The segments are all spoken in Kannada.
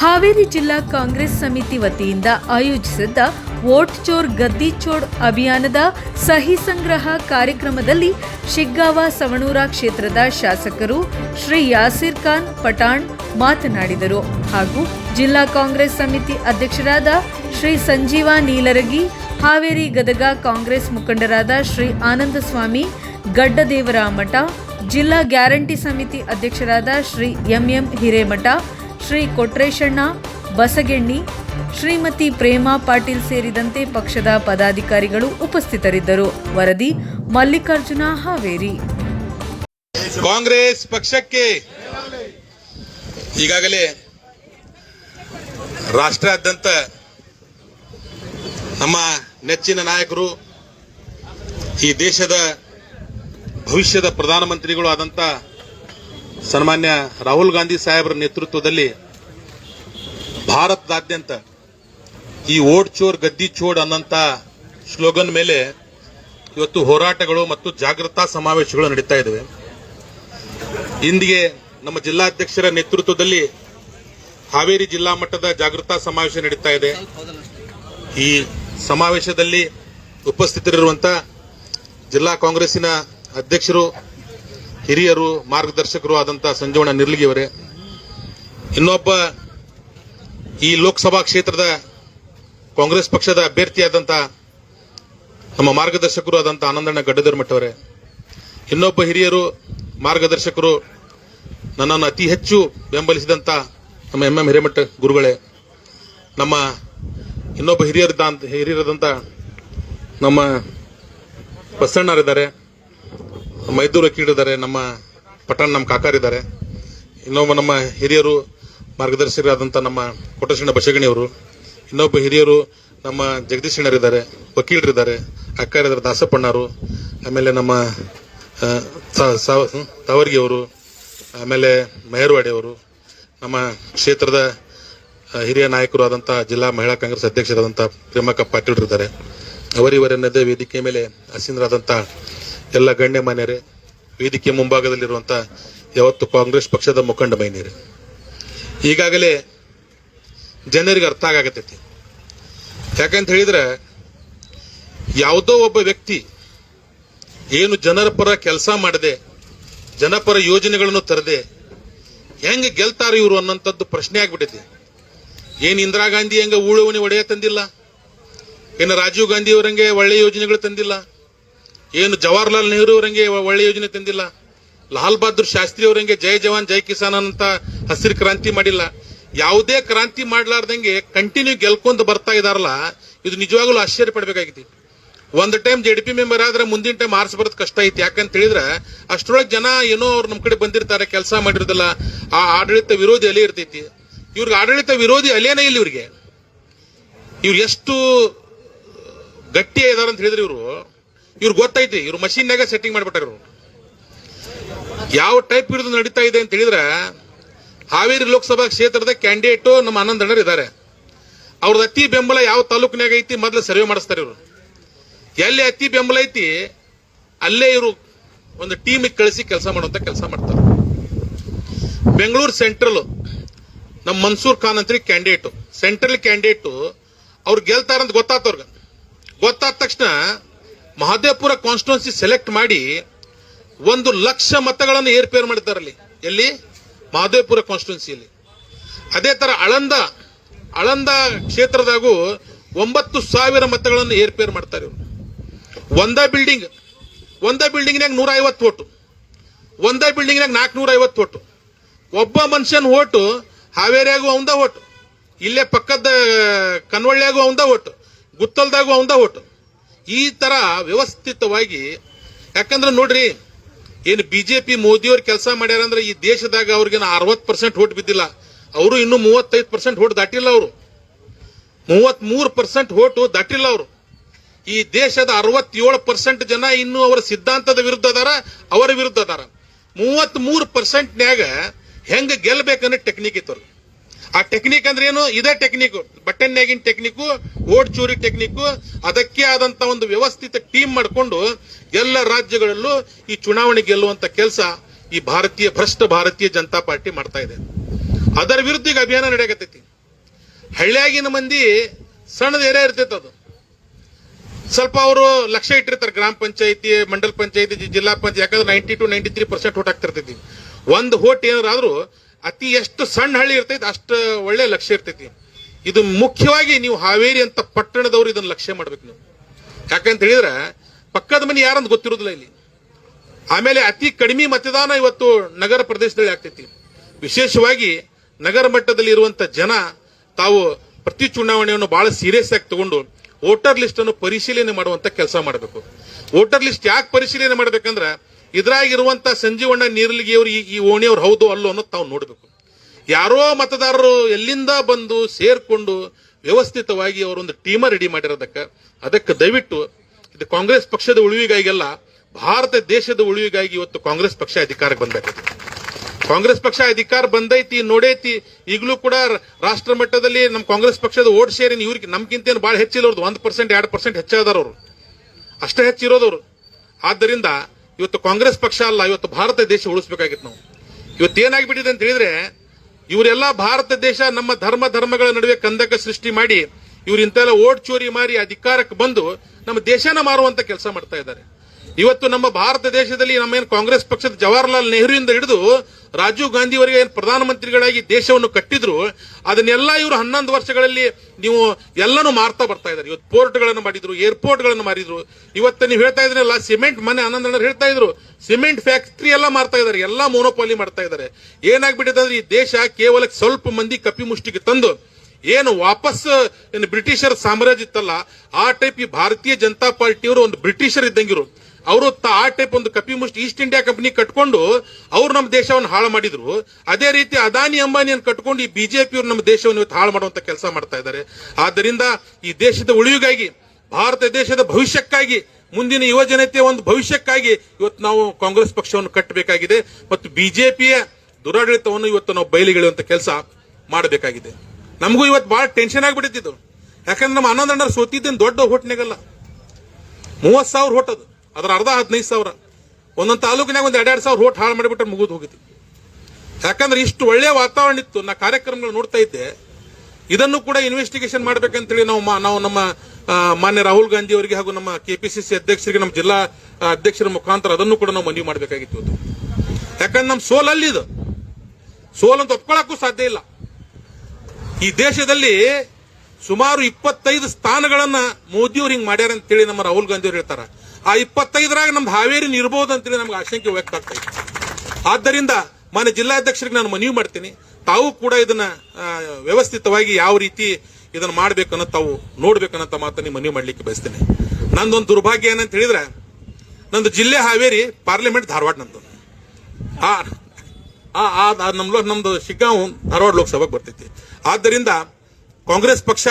ಹಾವೇರಿ ಜಿಲ್ಲಾ ಕಾಂಗ್ರೆಸ್ ಸಮಿತಿ ವತಿಯಿಂದ ಆಯೋಜಿಸಿದ್ದ ವೋಟ್ ಚೋರ್ ಗದ್ದಿ ಚೋರ್ ಅಭಿಯಾನದ ಸಹಿ ಸಂಗ್ರಹ ಕಾರ್ಯಕ್ರಮದಲ್ಲಿ ಶಿಗ್ಗಾವ ಸವಣೂರ ಕ್ಷೇತ್ರದ ಶಾಸಕರು ಶ್ರೀ ಯಾಸಿರ್ ಖಾನ್ ಪಠಾಣ್ ಮಾತನಾಡಿದರು ಹಾಗೂ ಜಿಲ್ಲಾ ಕಾಂಗ್ರೆಸ್ ಸಮಿತಿ ಅಧ್ಯಕ್ಷರಾದ ಶ್ರೀ ಸಂಜೀವ ನೀಲರಗಿ, ಹಾವೇರಿ ಗದಗ ಕಾಂಗ್ರೆಸ್ ಮುಖಂಡರಾದ ಶ್ರೀ ಆನಂದಸ್ವಾಮಿ ಗಡ್ಡದೇವರ ಮಠ ಜಿಲ್ಲಾ ಗ್ಯಾರಂಟಿ ಸಮಿತಿ ಅಧ್ಯಕ್ಷರಾದ ಶ್ರೀ ಎಂಎಂ ಹಿರೇಮಠ ಶ್ರೀ ಕೊಟ್ರೇಶಣ್ಣ, ಬಸಗೆಣ್ಣಿ, ಶ್ರೀಮತಿ ಪ್ರೇಮಾ ಪಾಟೀಲ್ ಸೇರಿದಂತೆ ಪಕ್ಷದ ಪದಾಧಿಕಾರಿಗಳು ಉಪಸ್ಥಿತರಿದ್ದರು. ವರದಿ ಮಲ್ಲಿಕಾರ್ಜುನ ಹಾವೇರಿ. ಕಾಂಗ್ರೆಸ್ ಪಕ್ಷಕ್ಕೆ ಈಗಾಗಲೇ ರಾಷ್ಟ್ರಾದ್ಯಂತ ನಮ್ಮ ನೆಚ್ಚಿನ ನಾಯಕರು, ಈ ದೇಶದ ಭವಿಷ್ಯದ ಪ್ರಧಾನಮಂತ್ರಿಗಳು ಆದಂತ ಸನ್ಮಾನ್ಯ ರಾಹುಲ್ ಗಾಂಧಿ ಸಾಹೇಬರ ನೇತೃತ್ವದಲ್ಲಿ ಭಾರತದಾದ್ಯಂತ ಈ ಓಡ್ ಚೋರ್, ಗದ್ದಿ ಚೋಡ್ ಅನ್ನಂತ ಸ್ಲೋಗನ್ ಮೇಲೆ ಇವತ್ತು ಹೋರಾಟಗಳು ಮತ್ತು ಜಾಗೃತಾ ಸಮಾವೇಶಗಳು ನಡೀತಾ ಇದ್ದಾವೆ. ಇಂದಿಗೆ ನಮ್ಮ ಜಿಲ್ಲಾಧ್ಯಕ್ಷರ ನೇತೃತ್ವದಲ್ಲಿ ಹಾವೇರಿ ಜಿಲ್ಲಾ ಮಟ್ಟದ ಜಾಗೃತಾ ಸಮಾವೇಶ ನಡೀತಾ ಇದೆ. ಈ ಸಮಾವೇಶದಲ್ಲಿ ಉಪಸ್ಥಿತರಿರುವಂತ ಜಿಲ್ಲಾ ಕಾಂಗ್ರೆಸ್ಸಿನ ಅಧ್ಯಕ್ಷರು ಹಿರಿಯರು, ಮಾರ್ಗದರ್ಶಕರು ಆದಂತ ಸಂಜೋಣ ನಿರ್ಲಿಗಿಯವರೇ ಇನ್ನೊಬ್ಬ ಈ ಲೋಕಸಭಾ ಕ್ಷೇತ್ರದ ಕಾಂಗ್ರೆಸ್ ಪಕ್ಷದ ಅಭ್ಯರ್ಥಿಯಾದಂತ ನಮ್ಮ ಮಾರ್ಗದರ್ಶಕರು ಆದಂತ ಆನಂದಣ್ಣ ಗಡ್ಡದರ್ ಮಠವರೇ ಇನ್ನೊಬ್ಬ ಹಿರಿಯರು, ಮಾರ್ಗದರ್ಶಕರು, ನನ್ನನ್ನು ಅತಿ ಹೆಚ್ಚು ಬೆಂಬಲಿಸಿದಂಥ ನಮ್ಮ ಎಂ ಎಂ ಹಿರೇಮಠ ಗುರುಗಳೇ, ನಮ್ಮ ಇನ್ನೊಬ್ಬ ಹಿರಿಯರಿದ್ದ ಹಿರಿಯರಾದಂಥ ನಮ್ಮ ಬಸಣ್ಣರಿದ್ದಾರೆ. ಮೈದೂರು ವಕೀಲರಿದ್ದಾರೆ ನಮ್ಮ ಪಟ್ಟಣ ನಮ್ಮ ಕಾಕಾರಿದ್ದಾರೆ ಇನ್ನೊಬ್ಬ ನಮ್ಮ ಹಿರಿಯರು ಮಾರ್ಗದರ್ಶಕರಾದಂಥ ನಮ್ಮ ಕೊಟ್ಟಶಣ್ಣ ಬಸಗಣಿಯವರು. ಇನ್ನೊಬ್ಬ ಹಿರಿಯರು ನಮ್ಮ ಜಗದೀಶಣ್ಣರಿದ್ದಾರೆ ವಕೀಲರಿದ್ದಾರೆ ಅಕ್ಕರಿದ್ದಾರೆ ದಾಸಪ್ಪಣ್ಣರು ಆಮೇಲೆ ನಮ್ಮ ಆ, ಸ- ಸ- ತಾವರ್ಗಿ ಅವರು ಆಮೇಲೆ ಮೆಹರ್ವಾಡಿಯವರು ನಮ್ಮ ಕ್ಷೇತ್ರದ ಹಿರಿಯ ನಾಯಕರು ಆದಂಥ ಜಿಲ್ಲಾ ಮಹಿಳಾ ಕಾಂಗ್ರೆಸ್ ಅಧ್ಯಕ್ಷರಾದಂಥ ಪ್ರೇಮಕ್ಕ ಪಾಟೀಲ್ರಿದ್ದಾರೆ ಅವರಿವರನ್ನದೇ ವೇದಿಕೆ ಮೇಲೆ ಅಸೀನರಾದಂಥ ಎಲ್ಲ ಗಣ್ಯ ಮಾನ್ಯರೇ, ವೇದಿಕೆ ಮುಂಭಾಗದಲ್ಲಿರುವಂಥ ಯಾವತ್ತು ಕಾಂಗ್ರೆಸ್ ಪಕ್ಷದ ಮುಖಂಡ ಮೈನಿಯರೇ ಈಗಾಗಲೇ ಜನರಿಗೆ ಅರ್ಥ ಆಗತೈತಿ ಯಾಕಂತ ಹೇಳಿದ್ರೆ, ಯಾವುದೋ ಒಬ್ಬ ವ್ಯಕ್ತಿ ಏನು ಜನರ ಪರ ಕೆಲಸ ಮಾಡದೆ ಜನಪರ ಯೋಜನೆಗಳನ್ನು ತರದೆ, ಹೆಂಗೆ ಗೆಲ್ತಾರ ಇವರು ಅನ್ನೋಂಥದ್ದು ಪ್ರಶ್ನೆ ಆಗ್ಬಿಟ್ಟೈತಿ ಏನು ಇಂದಿರಾ ಗಾಂಧಿ ಹೆಂಗ ಊಳುವಣಿ ಒಡೆಯ ತಂದಿಲ್ಲ? ಏನು ರಾಜೀವ್ ಗಾಂಧಿ ಅವರಂಗೆ ಒಳ್ಳೆ ಯೋಜನೆಗಳು ತಂದಿಲ್ಲ? ಏನು ಜವಾಹರ್ಲಾಲ್ ನೆಹರು ಅವರಂಗೆ ಒಳ್ಳೆ ಯೋಜನೆ ತಂದಿಲ್ಲ. ಲಾಲ್ ಬಹದ್ದೂರ್ ಶಾಸ್ತ್ರಿ ಅವರಂಗೆ ಜೈ ಜವಾನ್, ಜೈ ಕಿಸಾನ್ ಅಂತ ಹಸಿರು ಕ್ರಾಂತಿ ಮಾಡಿಲ್ಲ. ಯಾವುದೇ ಕ್ರಾಂತಿ ಮಾಡ್ಲಾರ್ದಂಗೆ ಕಂಟಿನ್ಯೂ ಗೆಲ್ಕೊಂಡು ಬರ್ತಾ ಇದಾರಲ್ಲ, ಇದು ನಿಜವಾಗ್ಲೂ ಆಶ್ಚರ್ಯ ಪಡ್ಬೇಕಾಗಿತಿ ಒಂದ್ time J D P member ಆದ್ರೆ ಮುಂದಿನ ಟೈಮ್ ಆರ್ಸ್ ಬರೋದು ಕಷ್ಟ ಐತಿ. ಯಾಕಂತ ಹೇಳಿದ್ರೆ ಅಷ್ಟರೊಳಗೆ ಜನ ಏನೋ ಅವ್ರು ನಮ್ ಕಡೆ ಬಂದಿರ್ತಾರೆ, ಕೆಲಸ ಮಾಡಿರೋದಿಲ್ಲ. ಆ ಆಡಳಿತ ವಿರೋಧಿ ಅಲೆ ಇರ್ತೈತಿ. ಇವ್ರಿಗೆ ಆಡಳಿತ ವಿರೋಧಿ ಅಲೇನೇ ಇಲ್ಲ ಇವ್ರಿಗೆ. ಇವ್ರು ಎಷ್ಟು ಗಟ್ಟಿ ಇದಾರಂತ ಹೇಳಿದ್ರೆ ಇವರು ಇವ್ರು ಗೊತ್ತೈತಿ, ಇವ್ರು ಮಷೀನ್ನಾಗ ಸೆಟ್ಟಿಂಗ್ ಮಾಡ್ಬಿಟ್ಟಾರ ಇವರು ಯಾವ ಟೈಪ್ ಇರೋದು ನಡೀತಾ ಇದೆ ಅಂತ ಹೇಳಿದ್ರೆ, ಹಾವೇರಿ ಲೋಕಸಭಾ ಕ್ಷೇತ್ರದ ಕ್ಯಾಂಡಿಡೇಟ್ ನಮ್ಮ ಆನಂದ್ ಅಣ್ಣರ್ ಇದ್ದಾರೆ ಅವ್ರದ್ದು ಅತಿ ಬೆಂಬಲ ಯಾವ ತಾಲೂಕಿನಾಗ ಐತಿ ಮೊದಲು ಸರ್ವೆ ಮಾಡಿಸ್ತಾರೆ ಇವರು. ಎಲ್ಲಿ ಅತಿ ಬೆಂಬಲ ಐತಿ, ಅಲ್ಲೇ ಇವರು ಒಂದು ಟೀಮ್ ಕಳಿಸಿ ಕೆಲಸ ಮಾಡುವಂತ ಕೆಲಸ ಮಾಡ್ತಾರೆ. ಬೆಂಗಳೂರು ಸೆಂಟ್ರಲ್ ನಮ್ಮ ಮನ್ಸೂರ್ ಖಾನ್ ಅಂತ ಕ್ಯಾಂಡಿಡೇಟ್ ಸೆಂಟ್ರಲ್ ಕ್ಯಾಂಡಿಡೇಟ್ ಅವ್ರು ಗೆಲ್ತಾರಂತ ಗೊತ್ತಾತವ್ರಿಗೆ ಗೊತ್ತಾದ ತಕ್ಷಣ ಮಹದೇವಪುರ ಕಾನ್ಸ್ಟಿಟ್ಯೂನ್ಸಿ ಸೆಲೆಕ್ಟ್ ಮಾಡಿ ಒಂದು ಲಕ್ಷ ಮತಗಳನ್ನು ಏರ್ಪೇರ್ ಮಾಡಿದ್ದಾರಲ್ಲಿ ಎಲ್ಲಿ? ಮಹದೇವಪುರ ಕಾನ್ಸ್ಟಿಟ್ಯೂನ್ಸಿಯಲ್ಲಿ ಅದೇ ತರ ಅಳಂದ ಅಳಂದ ಕ್ಷೇತ್ರದಾಗೂ ಒಂಬತ್ತು ಸಾವಿರ ಮತಗಳನ್ನು ಏರ್ಪೇರ್ ಮಾಡ್ತಾರೆ ಇವರು. ಒಂದ ಬಿಲ್ಡಿಂಗ್ ಒಂದ ಬಿಲ್ಡಿಂಗ್ನಾಗ ನೂರ ಐವತ್ತು ಓಟು. ಒಂದ ಬಿಲ್ಡಿಂಗ್ನಾಗ ನಾಲ್ಕುನೂರ ಐವತ್ತು ಓಟು. ಒಬ್ಬ ಮನುಷ್ಯನ ಓಟು ಹಾವೇರಿಯಾಗೂ ಅವಂದ ಓಟು. ಇಲ್ಲೇ ಪಕ್ಕದ ಕನ್ವಳ್ಳಿಯಾಗೂ ಅವಂದ ಓಟು. ಗುತ್ತಲ್ದಾಗೂ ಅವಂದ ಓಟು. ಈ ತರ ವ್ಯವಸ್ಥಿತವಾಗಿ, ಯಾಕಂದ್ರೆ ನೋಡ್ರಿ, ಏನು ಬಿಜೆಪಿ ಮೋದಿಯವ್ರು ಕೆಲಸ ಮಾಡ್ಯಾರ ಅಂದ್ರೆ ಈ ದೇಶದಾಗ ಅವ್ರಿಗೆ ಅರವತ್ ಪರ್ಸೆಂಟ್ ಓಟ್ ಬಿದ್ದಿಲ್ಲ. ಅವರು ಇನ್ನು ಮೂವತ್ತೈದು ಪರ್ಸೆಂಟ್ ಓಟ್ ದಾಟಿಲ್ಲ ಅವರು. ಮೂವತ್ ಮೂರು ಪರ್ಸೆಂಟ್ ಓಟು ದಾಟಿಲ್ಲ ಅವರು. ಈ ದೇಶದ ಅರವತ್ತೇಳು ಪರ್ಸೆಂಟ್ ಜನ ಇನ್ನು ಅವರ ಸಿದ್ಧಾಂತದ ವಿರುದ್ಧ ಅದಾರ, ಅವರ ವಿರುದ್ಧ ಅದಾರ. ಮೂವತ್ತ್ ಮೂರು ಪರ್ಸೆಂಟ್ನ್ಯಾಗ ಹೆಂಗ ಗೆಲ್ಲಬೇಕನ್ನೋ ಟೆಕ್ನಿಕ್ ಇತ್ತು ಅವ್ರಿಗೆ. ಆ ಟೆಕ್ನಿಕ್ ಅಂದ್ರೆ ಏನು? ಇದೇ ಟೆಕ್ನಿಕ್ ಬಟನ್ಯಾಗಿನ ಟೆಕ್ನಿಕ್ ಓಟ್ ಚೂರಿ ಟೆಕ್ನಿಕ್ ಅದಕ್ಕೆ ಆದಂತ ಒಂದು ವ್ಯವಸ್ಥಿತ ಟೀಮ್ ಮಾಡಿಕೊಂಡು ಎಲ್ಲ ರಾಜ್ಯಗಳಲ್ಲೂ ಈ ಚುನಾವಣೆ ಗೆಲ್ಲುವಂತ ಕೆಲಸ ಈ ಭಾರತೀಯ, ಭ್ರಷ್ಟ ಭಾರತೀಯ ಜನತಾ ಪಾರ್ಟಿ ಮಾಡ್ತಾ ಇದೆ. ಅದರ ವಿರುದ್ಧ ಈಗ ಅಭಿಯಾನ ನಡೆಯಕತ್ತೈತಿ. ಹಳ್ಳಿಯಾಗಿನ ಮಂದಿ ಸಣ್ಣದ ಏರಿಯಾ ಇರ್ತೈತೆ ಅದು. ಸ್ವಲ್ಪ ಅವರು ಲಕ್ಷ್ಯ ಇಟ್ಟಿರ್ತಾರೆ ಗ್ರಾಮ ಪಂಚಾಯತಿ, ಮಂಡಲ ಪಂಚಾಯತಿ ಜಿಲ್ಲಾ ಪಂಚಾಯತ್, ಯಾಕಂದ್ರೆ ninety two ninety three percent vote ಆಗ್ತಿರ್ತೈತಿ ಒಂದು ಹೋಟ್ ಏನಾದ್ರೂ ಅತಿ ಎಷ್ಟು ಸಣ್ಣ ಹಳ್ಳಿ ಇರ್ತೈತಿ ಅಷ್ಟು ಒಳ್ಳೆ ಲಕ್ಷ್ಯ ಇರ್ತೈತಿ. ಇದು ಮುಖ್ಯವಾಗಿ ನೀವು ಹಾವೇರಿ ಅಂತ ಪಟ್ಟಣದವ್ರು ಇದನ್ನ ಲಕ್ಷ್ಯ ಮಾಡ್ಬೇಕು ನೀವು. ಯಾಕಂತ ಹೇಳಿದ್ರೆ, ಪಕ್ಕದ ಮನೆ ಯಾರಂತ ಗೊತ್ತಿರೋದಿಲ್ಲ ಇಲ್ಲಿ. ಆಮೇಲೆ ಅತಿ ಕಡಿಮೆ ಮತದಾನ ಇವತ್ತು ನಗರ ಪ್ರದೇಶದಲ್ಲಿ ಆಗ್ತೈತಿ. ವಿಶೇಷವಾಗಿ ನಗರ ಮಟ್ಟದಲ್ಲಿ ಇರುವಂತ ಜನ ತಾವು ಪ್ರತಿ ಚುನಾವಣೆಯನ್ನು ಬಹಳ ಸೀರಿಯಸ್ ಆಗಿ ತಗೊಂಡು ವೋಟರ್ ಲಿಸ್ಟ್ ಅನ್ನು ಪರಿಶೀಲನೆ ಮಾಡುವಂತ ಕೆಲಸ ಮಾಡಬೇಕು. ವೋಟರ್ ಲಿಸ್ಟ್ ಯಾಕೆ ಪರಿಶೀಲನೆ ಮಾಡ್ಬೇಕಂದ್ರೆ ಇದ್ರಾಗಿರುವಂತ ಸಂಜೀವಣ್ಣ ನೀರ್ಲಿಗಿಯವರು ಈ ಓಣಿಯವ್ರು ಹೌದು ಅಲ್ಲೋ ಅನ್ನೋದು ತಾವು ನೋಡಬೇಕು. ಯಾರೋ ಮತದಾರರು ಎಲ್ಲಿಂದ ಬಂದು ಸೇರ್ಕೊಂಡು ವ್ಯವಸ್ಥಿತವಾಗಿ ಅವರೊಂದು ಟೀಮ ರೆಡಿ ಮಾಡಿರೋದಕ್ಕೆ, ಅದಕ್ಕೆ ದಯವಿಟ್ಟು ಇದು ಕಾಂಗ್ರೆಸ್ ಪಕ್ಷದ ಉಳಿವಿಗಾಗಿಲ್ಲ, ಭಾರತ ದೇಶದ ಉಳಿವಿಗಾಗಿ ಇವತ್ತು ಕಾಂಗ್ರೆಸ್ ಪಕ್ಷ ಅಧಿಕಾರಕ್ಕೆ ಬಂದೈತಿ. ಕಾಂಗ್ರೆಸ್ ಪಕ್ಷ ಅಧಿಕಾರ ಬಂದೈತಿ, ನೋಡೈತಿ. ಈಗಲೂ ಕೂಡ ರಾಷ್ಟ್ರ ಮಟ್ಟದಲ್ಲಿ ನಮ್ಮ ಕಾಂಗ್ರೆಸ್ ಪಕ್ಷದ ಓಟ್ ಶೇರ್ ಇವ್ರಿಗೆ ನಮ್ಗಿಂತ ಏನು ಬಹಳ ಹೆಚ್ಚಿಲ್ಲ ಅವ್ರದ್ದು ಒಂದು ಪರ್ಸೆಂಟ್ ಎರಡು ಪರ್ಸೆಂಟ್ ಹೆಚ್ಚಾದವ್ರು ಅಷ್ಟೇ ಹೆಚ್ಚಿರೋದವ್ರು. ಆದ್ದರಿಂದ ಇವತ್ತು ಕಾಂಗ್ರೆಸ್ ಪಕ್ಷ ಅಲ್ಲ, ಇವತ್ತು ಭಾರತ ದೇಶ ಉಳಿಸ್ಬೇಕಾಗಿತ್ತು ನಾವು. ಇವತ್ತು ಏನಾಗ್ಬಿಟ್ಟಿದೆ ಅಂತ ಹೇಳಿದ್ರೆ, ಇವರೆಲ್ಲ ಭಾರತ ದೇಶ ನಮ್ಮ ಧರ್ಮ ಧರ್ಮಗಳ ನಡುವೆ ಕಂದಕ ಸೃಷ್ಟಿ ಮಾಡಿ, ಇವ್ರು ಇಂತೆಲ್ಲ ಓಟ್ ಚೋರಿ ಮಾರಿ ಅಧಿಕಾರಕ್ಕೆ ಬಂದು ನಮ್ಮ ದೇಶನ ಮಾರುವಂತ ಕೆಲಸ ಮಾಡ್ತಾ ಇದ್ದಾರೆ. ಇವತ್ತು ನಮ್ಮ ಭಾರತ ದೇಶದಲ್ಲಿ ನಮ್ಮ ಏನು ಕಾಂಗ್ರೆಸ್ ಪಕ್ಷದ ಜವಾಹರ್ಲಾಲ್ ನೆಹರುವಿಂದ ಹಿಡಿದು ರಾಜೀವ್ ಗಾಂಧಿವರೆಗೆ ಏನು ಪ್ರಧಾನಮಂತ್ರಿಗಳಾಗಿ ದೇಶವನ್ನು ಕಟ್ಟಿದ್ರು, ಅದನ್ನೆಲ್ಲ ಇವರು ಹನ್ನೊಂದು ವರ್ಷಗಳಲ್ಲಿ ನೀವು ಎಲ್ಲನೂ ಮಾರ್ತಾ ಬರ್ತಾ ಇದ್ದಾರೆ. ಇವತ್ತು ಪೋರ್ಟ್ಗಳನ್ನು ಮಾಡಿದ್ರು, ಏರ್ಪೋರ್ಟ್ಗಳನ್ನು ಮಾರಿದ್ರು ಇವತ್ತು ನೀವು ಹೇಳ್ತಾ ಇದ್ರಲ್ಲ ಸಿಮೆಂಟ್ ಮನೆ ಆನಂದನ ಹೇಳ್ತಾ ಇದ್ರು. ಸಿಮೆಂಟ್ ಫ್ಯಾಕ್ಟ್ರಿ ಎಲ್ಲ ಮಾರ್ತಾ ಇದ್ದಾರೆ, ಎಲ್ಲ ಮೋನೋಪಾಲಿ ಮಾಡ್ತಾ ಇದ್ದಾರೆ. ಏನಾಗ್ಬಿಟ್ಟಿದೆ ಅಂದ್ರೆ ಈ ದೇಶ ಕೇವಲ ಸ್ವಲ್ಪ ಮಂದಿ ಕಪಿ ಮುಷ್ಟಿಗೆ ತಂದು, ಏನು ವಾಪಸ್ ಏನು ಬ್ರಿಟಿಷರ ಸಾಮ್ರಾಜ್ಯ ಇತ್ತಲ್ಲ, ಆ ಟೈಪ್ ಈ ಭಾರತೀಯ ಜನತಾ ಪಾರ್ಟಿಯವರು ಒಂದು ಬ್ರಿಟಿಷರ್ ಇದ್ದಂಗಿರು. ಅವರು ಆ ಟೈಪ್ ಒಂದು ಕಪಿ ಮುಷ್ಟಿ ಈಸ್ಟ್ ಇಂಡಿಯಾ ಕಂಪನಿ ಕಟ್ಕೊಂಡು ಅವ್ರು ನಮ್ಮ ದೇಶವನ್ನು ಹಾಳು ಮಾಡಿದ್ರು. ಅದೇ ರೀತಿ ಅದಾನಿ ಅಂಬಾನಿಯನ್ನು ಕಟ್ಕೊಂಡು ಈ ಬಿಜೆಪಿಯವರು ನಮ್ಮ ದೇಶವನ್ನು ಇವತ್ತು ಹಾಳು ಮಾಡುವಂತ ಕೆಲಸ ಮಾಡ್ತಾ ಇದ್ದಾರೆ. ಆದ್ದರಿಂದ ಈ ದೇಶದ ಉಳಿವಿಗಾಗಿ, ಭಾರತ ದೇಶದ ಭವಿಷ್ಯಕ್ಕಾಗಿ, ಮುಂದಿನ ಯುವ ಜನತೆಯ ಒಂದು ಭವಿಷ್ಯಕ್ಕಾಗಿ ಇವತ್ತು ನಾವು ಕಾಂಗ್ರೆಸ್ ಪಕ್ಷವನ್ನು ಕಟ್ಟಬೇಕಾಗಿದೆ ಮತ್ತು ಬಿಜೆಪಿಯ ದುರಾಡಳಿತವನ್ನು ಇವತ್ತು ನಾವು ಬಯಲಿಗೆಳೆಯುವಂತ ಕೆಲಸ ಮಾಡಬೇಕಾಗಿದೆ. ನಮಗೂ ಇವತ್ತು ಬಹಳ ಟೆನ್ಷನ್ ಆಗಿಬಿಟ್ಟಿದ್ದು ಯಾಕಂದ್ರೆ ನಮ್ಮ ಆನಂದಣ್ಣ ಸೋತಿದ್ದೇನು ದೊಡ್ಡ ಹೋಟ್ನಾಗಲ್ಲ ಮೂವತ್ತು ಸಾವಿರ ಹೋಟ್ ಅದು ಅದರ ಅರ್ಧ ಹದಿನೈದು ಸಾವಿರ. ಒಂದೊಂದು ತಾಲೂಕಿನಾಗ ಒಂದು ಎರಡೆರಡು ಸಾವಿರ ರೋಟ್ ಹಾಳು ಮಾಡಿಬಿಟ್ರೆ ಮುಗಿದು ಹೋಗಿತ್ತು. ಯಾಕಂದ್ರೆ ಇಷ್ಟು ಒಳ್ಳೆಯ ವಾತಾವರಣ ಇತ್ತು, ನಾ ಕಾರ್ಯಕ್ರಮಗಳು ನೋಡ್ತಾ ಇದ್ದೆ. ಇದನ್ನು ಕೂಡ ಇನ್ವೆಸ್ಟಿಗೇಷನ್ ಮಾಡ್ಬೇಕಂತೇಳಿ ನಾವು ನಾವು ನಮ್ಮ ಮಾನ್ಯ ರಾಹುಲ್ ಗಾಂಧಿ ಅವರಿಗೆ ಹಾಗೂ ನಮ್ಮ ಕೆಪಿಸಿಸಿ ಅಧ್ಯಕ್ಷರಿಗೆ, ನಮ್ಮ ಜಿಲ್ಲಾ ಅಧ್ಯಕ್ಷರ ಮುಖಾಂತರ ಅದನ್ನು ಕೂಡ ನಾವು ಮನವಿ ಮಾಡಬೇಕಾಗಿತ್ತು. ಯಾಕಂದ್ರೆ ನಮ್ಮ ಸೋಲ್ ಅಲ್ಲಿ ಇದು ಸೋಲಂತ ಒಪ್ಕೊಳ್ಳೋಕ್ಕೂ ಸಾಧ್ಯ ಇಲ್ಲ. ಈ ದೇಶದಲ್ಲಿ ಸುಮಾರು ಇಪ್ಪತ್ತೈದು ಸ್ಥಾನಗಳನ್ನು ಮೋದಿಯವ್ರು ಹಿಂಗೆ ಮಾಡ್ಯಾರ ಅಂತೇಳಿ ನಮ್ಮ ರಾಹುಲ್ ಗಾಂಧಿ ಅವರು ಹೇಳ್ತಾರ. ಆ ಇಪ್ಪತ್ತೈದರಾಗ ನಮ್ದು ಹಾವೇರಿ ನಿರ್ಬೋದು ಅಂತೇಳಿ ನಮ್ಗೆ ಆಶಂಕೆ ವ್ಯಕ್ತ ಆಗ್ತಾ ಇದೆ. ಆದ್ದರಿಂದ ಮಾನ್ಯ ಜಿಲ್ಲಾಧ್ಯಕ್ಷರಿಗೆ ನಾನು ಮನವಿ ಮಾಡ್ತೀನಿ. ತಾವು ಕೂಡ ಇದನ್ನ ವ್ಯವಸ್ಥಿತವಾಗಿ ಯಾವ ರೀತಿ ಇದನ್ನ ಮಾಡ್ಬೇಕನ್ನೋ ತಾವು ನೋಡ್ಬೇಕನ್ನೋ ಮಾತನ್ನ ಮನವಿ ಮಾಡ್ಲಿಕ್ಕೆ ಬಯಸ್ತೇನೆ. ನಂದೊಂದು ದುರ್ಭಾಗ್ಯ ಏನಂತ ಹೇಳಿದ್ರೆ, ನಂದು ಜಿಲ್ಲೆ ಹಾವೇರಿ ಪಾರ್ಲಿಮೆಂಟ್ ಧಾರವಾಡ ನಂದು. ನಮ್ದು ನಮ್ದು ಶಿಗ್ಗಾಂವ್ ಧಾರವಾಡ ಲೋಕಸಭೆಗೆ ಬರ್ತೈತಿ. ಆದ್ದರಿಂದ ಕಾಂಗ್ರೆಸ್ ಪಕ್ಷ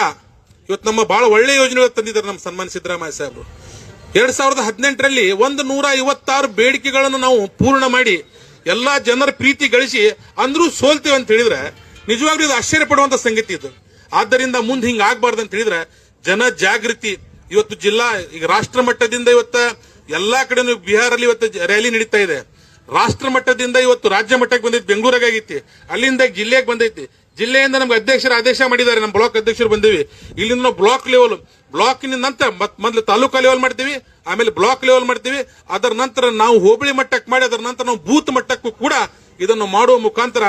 ಇವತ್ತು ನಮ್ಮ ಬಹಳ ಒಳ್ಳೆ ಯೋಜನೆಗಳು ತಂದಿದ್ದಾರೆ ನಮ್ಮ ಸನ್ಮಾನ ಸಿದ್ದರಾಮಯ್ಯ ಸಾಹೇಬರು. ಎರಡ್ ಸಾವಿರದ ಹದಿನೆಂಟರಲ್ಲಿ ಒಂದು ನೂರ ಐವತ್ತಾರು ಬೇಡಿಕೆಗಳನ್ನು ನಾವು ಪೂರ್ಣ ಮಾಡಿ ಎಲ್ಲಾ ಜನರ ಪ್ರೀತಿ ಗಳಿಸಿ ಅಂದ್ರೂ ಸೋಲ್ತೇವೆ ಅಂತ ಹೇಳಿದ್ರೆ ನಿಜವಾಗ್ಲೂ ಇದು ಆಶ್ಚರ್ಯ ಪಡುವಂತ ಸಂಗತಿ ಇದು. ಆದ್ದರಿಂದ ಮುಂದೆ ಹಿಂಗ ಆಗ್ಬಾರ್ದು ಅಂತ ಹೇಳಿದ್ರೆ ಜನ ಜಾಗೃತಿ, ಇವತ್ತು ಜಿಲ್ಲಾ, ಈಗ ರಾಷ್ಟ್ರ ಮಟ್ಟದಿಂದ ಇವತ್ತ ಎಲ್ಲಾ ಕಡೆನೂ ಬಿಹಾರಲ್ಲಿ ಇವತ್ತು ರ್ಯಾಲಿ ನಡೀತಾ ಇದೆ. ರಾಷ್ಟ್ರ ಮಟ್ಟದಿಂದ ಇವತ್ತು ರಾಜ್ಯ ಮಟ್ಟಕ್ಕೆ ಬಂದೈತಿ, ಬೆಂಗಳೂರಾಗ ಆಗೈತಿ, ಅಲ್ಲಿಂದ ಜಿಲ್ಲೆಗೆ ಬಂದೈತಿ. ಜಿಲ್ಲೆಯಿಂದ ನಮ್ಗೆ ಅಧ್ಯಕ್ಷರ ಆದೇಶ ಮಾಡಿದ್ದಾರೆ, ನಮ್ಮ ಬ್ಲಾಕ್ ಅಧ್ಯಕ್ಷರು ಬಂದಿವಿ. ಇಲ್ಲಿಂದ ನಾವು ಬ್ಲಾಕ್ ಲೆವೆಲ್ ಬ್ಲಾಕಿನ ನಂತರ ಮತ್ ಮೊದಲು ತಾಲೂಕು ಲೆವೆಲ್ ಮಾಡ್ತೀವಿ, ಆಮೇಲೆ ಬ್ಲಾಕ್ ಲೆವೆಲ್ ಮಾಡ್ತೀವಿ. ಅದರ ನಂತರ ನಾವು ಹೋಬಳಿ ಮಟ್ಟಕ್ಕೆ ಮಾಡಿ, ಅದರ ನಂತರ ನಾವು ಬೂತ್ ಮಟ್ಟಕ್ಕೂ ಕೂಡ ಇದನ್ನು ಮಾಡುವ ಮುಖಾಂತರ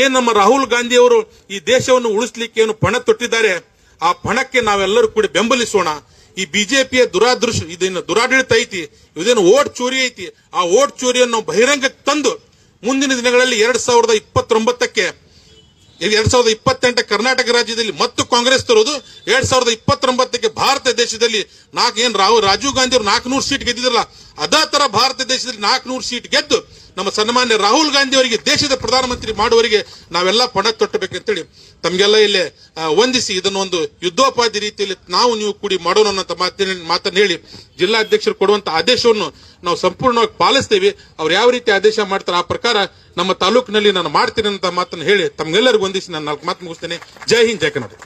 ಏನ್ ನಮ್ಮ ರಾಹುಲ್ ಗಾಂಧಿ ಅವರು ಈ ದೇಶವನ್ನು ಉಳಿಸ್ಲಿಕ್ಕೆ ಏನು ಪಣ ತೊಟ್ಟಿದ್ದಾರೆ, ಆ ಪಣಕ್ಕೆ ನಾವೆಲ್ಲರೂ ಕೂಡ ಬೆಂಬಲಿಸೋಣ. ಈ ಬಿಜೆಪಿಯ ದುರಾದೃಶ್ಯ ಇದನ್ನು ದುರಾಡಳಿತ ಐತಿ, ಇದೇನು ಓಟ್ ಚೋರಿ ಐತಿ, ಆ ಓಟ್ ಚೋರಿಯನ್ನು ಬಹಿರಂಗಕ್ಕೆ ತಂದು ಮುಂದಿನ ದಿನಗಳಲ್ಲಿ ಎರಡ್ ಸಾವಿರದ ಇಪ್ಪತ್ತೊಂಬತ್ತಕ್ಕೆ ಎರಡ್ ಸಾವಿರದ ಇಪ್ಪತ್ತೆಂಟ ಕರ್ನಾಟಕ ರಾಜ್ಯದಲ್ಲಿ ಮತ್ತು ಕಾಂಗ್ರೆಸ್ ತರೋದು, ಎರಡ್ ಸಾವಿರದ ಇಪ್ಪತ್ತೊಂಬತ್ತಕ್ಕೆ ಭಾರತ ದೇಶದಲ್ಲಿ ನಾಲ್ಕು ಏನ್ ರಾಹುಲ್ ರಾಜೀವ್ ಗಾಂಧಿ ಅವರು ನಾಲ್ಕುನೂರು ಸೀಟ್ ಗೆದ್ದಿದ್ರಲ್ಲ, ಅದೇ ತರ ಭಾರತ ದೇಶದಲ್ಲಿ ನಾಲ್ಕುನೂರು ಸೀಟ್ ಗೆದ್ದು ನಮ್ಮ ಸನ್ಮಾನ್ಯ ರಾಹುಲ್ ಗಾಂಧಿ ಅವರಿಗೆ ದೇಶದ ಪ್ರಧಾನಮಂತ್ರಿ ಮಾಡುವವರಿಗೆ ನಾವೆಲ್ಲ ಪಣ ತೊಟ್ಟಬೇಕಂತೇಳಿ ತಮಗೆಲ್ಲ ಇಲ್ಲಿ ವಂದಿಸಿ ಇದನ್ನು ಒಂದು ಯುದ್ಧೋಪಾದಿ ರೀತಿಯಲ್ಲಿ ನಾವು ನೀವು ಕೂಡಿ ಮಾಡೋಣ ಅನ್ನೋ ಮಾತಿನ ಮಾತನ್ನು ಹೇಳಿ ಜಿಲ್ಲಾಧ್ಯಕ್ಷರು ಕೊಡುವಂತ ಆದೇಶವನ್ನು ನಾವು ಸಂಪೂರ್ಣವಾಗಿ ಪಾಲಿಸ್ತೇವೆ. ಅವ್ರು ಯಾವ ರೀತಿ ಆದೇಶ ಮಾಡ್ತಾರೆ ಆ ಪ್ರಕಾರ ನಮ್ಮ ತಾಲೂಕಿನಲ್ಲಿ ನಾನು ಮಾಡ್ತೀನಿ ಅಂತ ಮಾತನ್ನು ಹೇಳಿ ತಮ್ಗೆಲ್ಲರಿಗೂ ವಂದಿಸಿ ನಾನು ನಾಲ್ಕು ಮಾತು ಮುಗಿಸ್ತೇನೆ. ಜೈ ಹಿಂದ್, ಜೈ ಕರ್ನಾಟಕ